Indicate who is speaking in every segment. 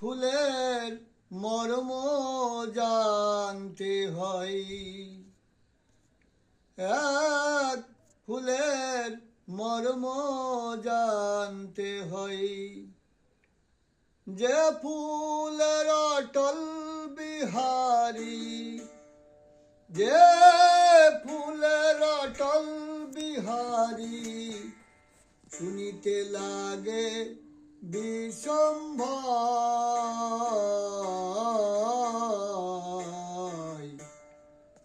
Speaker 1: ফুলের মর্ম জানতে হয়। এক ফুলের মর্ম জানতে হয়। যে ফুলের অটল বিহারি, যে ফুলের অটল বিহারি, শুনিতে লাগে বিষম্ভয়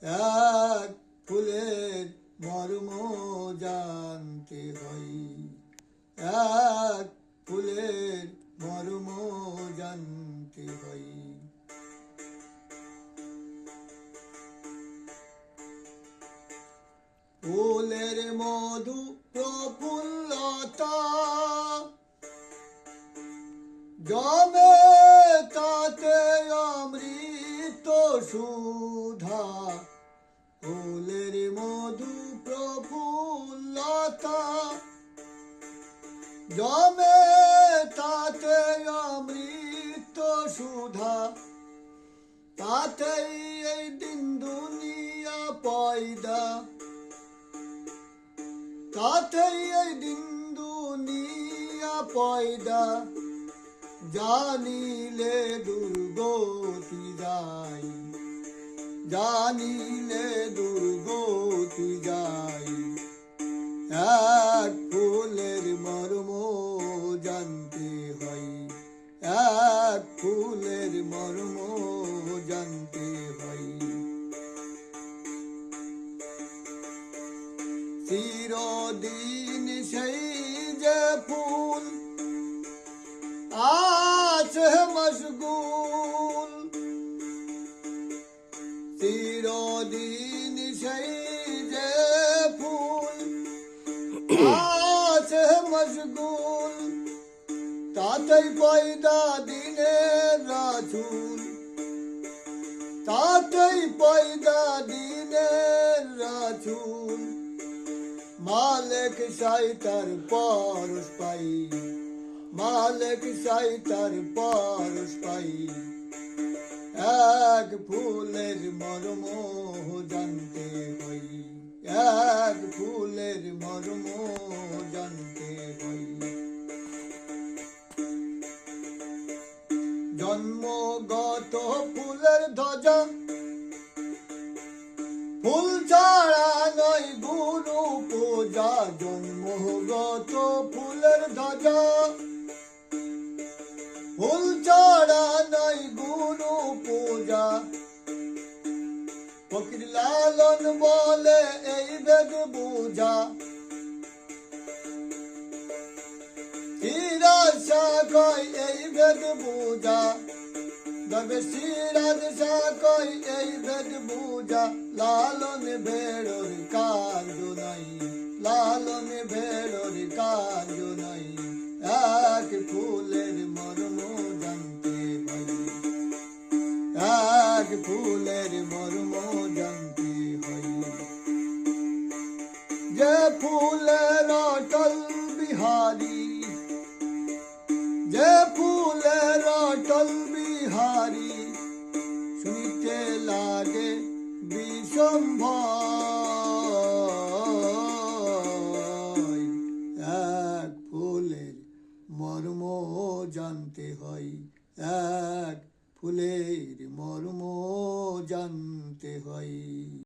Speaker 1: এক ফুলের মর্ম জানতে হয়। এক ফুলের মর্ম জানতে হয়। ফুলের মধু জমে তাতে অমৃত সুধা, ফুলের মধু প্রফুল্লতা জমে তাতে অমৃত সুধা, তাতেই এই দিন দুনিয়া পয়দা। তাতেই এই দিন দুনিয়া পয়দা। জানিলে দুর্গতি যাই, জানিলে দুর্গতি যাই। এক ফুলের মর্ম জানতে হয়, এক ফুলের মর্ম জানতে হয়। চিরদিন চিরদিন সেই যে ফুল আছে মশগুল, তাতেই পয়দা দিনের রাজুল। তাতেই পয়দা দিনের রাজুল। মালিক সাইতার পরশ পাই, মালিক সাইতার পরশ পাই। এক ফুলের মর্ম জানতে হই এক ফুলের মর্ম জানতে হই জন্মগত ফুলের ধ্বজা। ফুল ছাড়া নয় গুরু পূজা, জন্মগত ফুলের ধ্বজা। ফুল ফকির লালন বলে এই বেদ বুঝা। তিরাশা কয় এই বেদ বুঝা। তবে সিরাজ কই এই বেদ বুঝা। লালন বেড়োর কার্য নাই, লালন বেড়োর কার্য নাই। এক ফুলের মর্ম জানতে হয় এক ফুলের মর্ম যে ফুলের অটল বিহারী, যে ফুলের অটল বিহারী, শুনিতে লাগে বিষম্ভয় এক ফুলের মর্ম জানতে হয়, এক ফুলের মর্ম জানতে হয়।